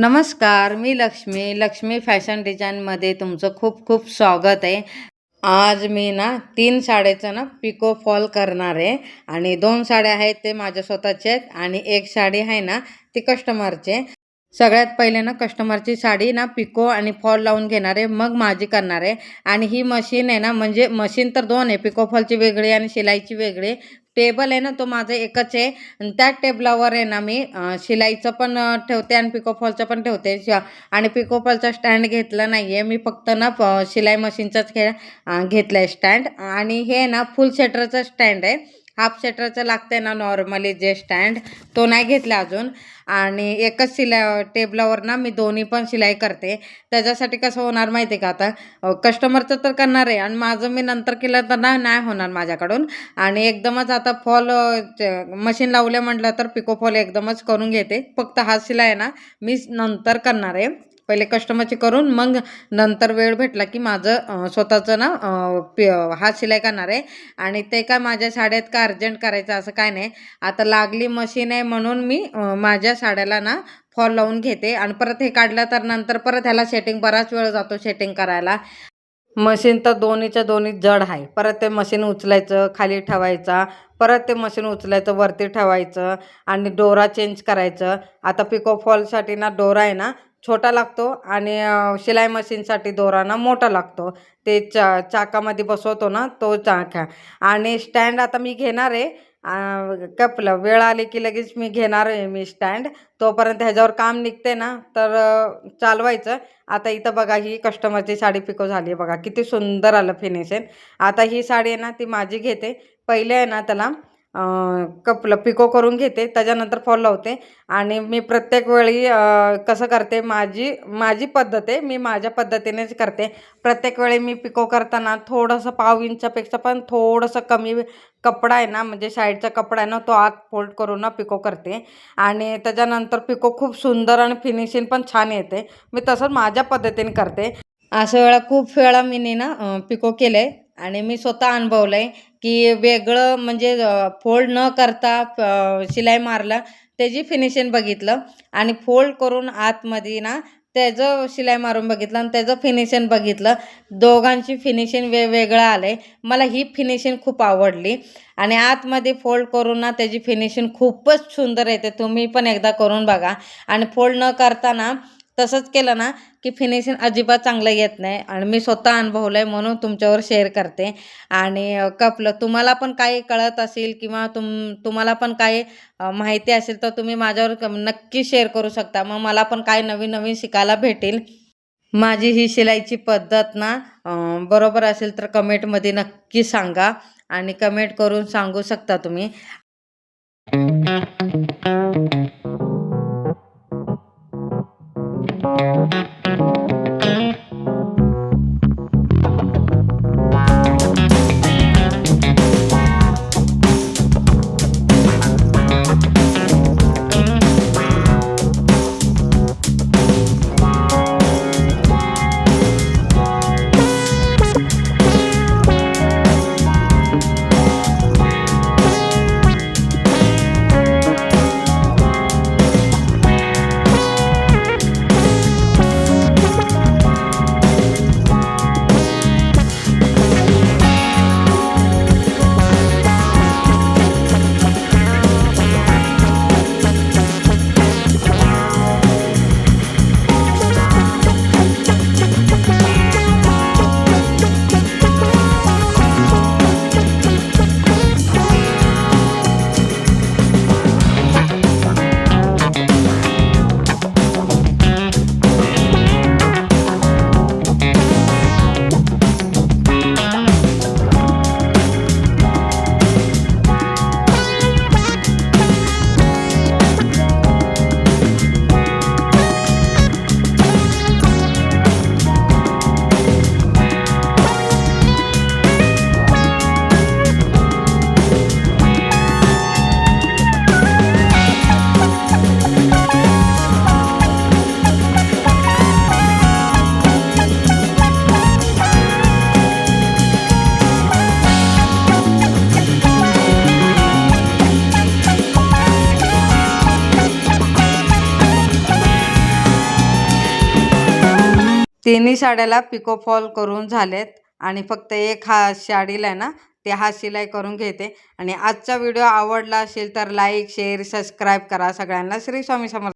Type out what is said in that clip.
नमस्कार मी लक्ष्मी. लक्ष्मी फॅशन डिझाईनमध्ये तुमचं खूप खूप स्वागत आहे. आज मी ना तीन साड्याचं ना पिको फॉल करणार आहे आणि दोन साड्या आहेत ते माझ्या स्वतःचे आहेत आणि एक साडी आहे ना ती कस्टमरचे सगळ्यात पहिले ना कस्टमरची साडी ना पिको आणि फॉल लावून घेणार आहे मग माझी करणार आहे. आणि ही मशीन आहे ना म्हणजे मशीन तर दोन आहे पिको फॉलची वेगळी आणि शिलाईची वेगळी. टेबल आहे ना तो माझं एकच आहे. आणि त्या टेबलावर आहे ना मी शिलाईचं पण ठेवते आणि पिकोफॉलचं पण ठेवते. आणि पिकोफॉलचा स्टँड घेतला नाही आहे मी फक्त ना शिलाई मशीनचाच खेळ घेतला आहे स्टँड. आणि हे ना फुल सेटरचं स्टँड आहे. हाफ शटरचं लागतं आहे ना नॉर्मली जे स्टँड तो नाही घेतला अजून. आणि एकच शिला टेबलावर ना मी दोन्ही पण शिलाई करते. त्याच्यासाठी कसं होणार माहिती आहे का आता? कस्टमरचं तर करणार आहे आणि माझं मी नंतर केलं तर ना नाही होणार माझ्याकडून. आणि एकदमच आता फॉल मशीन लावले म्हटलं तर पिको फॉल एकदमच करून घेते. फक्त हा शिलाई आहे ना मी नंतर करणार आहे. पहिले कस्टमरची करून मग नंतर वेळ भेटला की माझं स्वतःचं ना पि हात शिलाई करणार आहे. आणि ते काय माझ्या साड्यात का अर्जंट करायचं असं काय नाही. आता लागली मशीन आहे म्हणून मी माझ्या साड्याला ना फॉल लावून घेते. आणि परत हे काढलं तर नंतर परत ह्याला सेटिंग बराच वेळ जातो सेटिंग करायला. मशीन तर दोन्हीच्या दोन्ही जड आहे. परत ते मशीन उचलायचं खाली ठेवायचा. परत ते मशीन उचलायचं वरती ठेवायचं. आणि डोरा चेंज करायचं. आता पिको फॉलसाठी ना डोरा आहे ना छोटा लागतो आणि शिलाई मशीनसाठी दोरा ना मोठा लागतो. ते चा चाकामध्ये बसवतो ना तो चाका. आणि स्टँड आता मी घेणार आहे. कपलं वेळ आली की लगेच मी घेणार आहे मी स्टँड. तोपर्यंत ह्याच्यावर काम निघते ना तर चालवायचं. आता इथं बघा ही कस्टमरची साडी पिको झाली आहे बघा किती सुंदर आलं फिनिशिंग आता ही साडी आहे ना ती माझी घेते. पहिले आहे ना त्याला कपलं पिको करून घेते त्याच्यानंतर फॉल लावते. आणि मी प्रत्येक वेळी कसं करते माझी माझी पद्धत आहे मी माझ्या पद्धतीनेच करते. प्रत्येक वेळी मी पिको करताना थोडंसं पाव इंचापेक्षा पण थोडंसं कमी कपडा आहे ना म्हणजे साईडचा कपडा आहे ना तो आत फोल्ड करून ना पिको करते. आणि त्याच्यानंतर पिको खूप सुंदर आणि फिनिशिंग पण छान येते. मी तसंच माझ्या पद्धतीने करते. असं वेळा खूप वेळा मी ना पिको केलं आहे आणि मी स्वतः अनुभवलं आहे की वेगळं म्हणजे फोल्ड न करता शिलाई मारलं त्याची फिनिशिंग बघितलं आणि फोल्ड करून आतमध्ये ना त्याचं शिलाई मारून बघितलं आणि त्याचं फिनिशिंग बघितलं दोघांची फिनिशिंग वेगवेगळं आलं आहे मला ही फिनिशिंग खूप आवडली आणि आतमध्ये फोल्ड करून ना त्याची फिनिशिंग खूपच सुंदर येते. तुम्ही पण एकदा करून बघा. आणि फोल्ड न करताना तसंच केलं ना की फिनिशिंग अजिबात चांगलं येत नाही. आणि मी स्वतः अनुभवलं आहे म्हणून तुमच्यावर शेअर करते. आणि कपलं तुम्हाला पण काही कळत असेल किंवा तुम तुम्हाला पण काही माहिती असेल तर तुम्ही माझ्यावर नक्की शेअर करू शकता. मग मला पण काही नवीन नवीन शिकायला भेटेल. माझी ही शिलाईची पद्धत ना बरोबर असेल तर कमेंटमध्ये नक्की सांगा. आणि कमेंट करून सांगू शकता तुम्ही. तिन्ही साड्याला पिको फॉल करून झालेत आणि फक्त एक हा साडीला आहे ना ते हा शिलाई करून घेते. आणि आजचा व्हिडिओ आवडला असेल तर लाईक शेअर सबस्क्राईब करा सगळ्यांना. श्री स्वामी समर्थ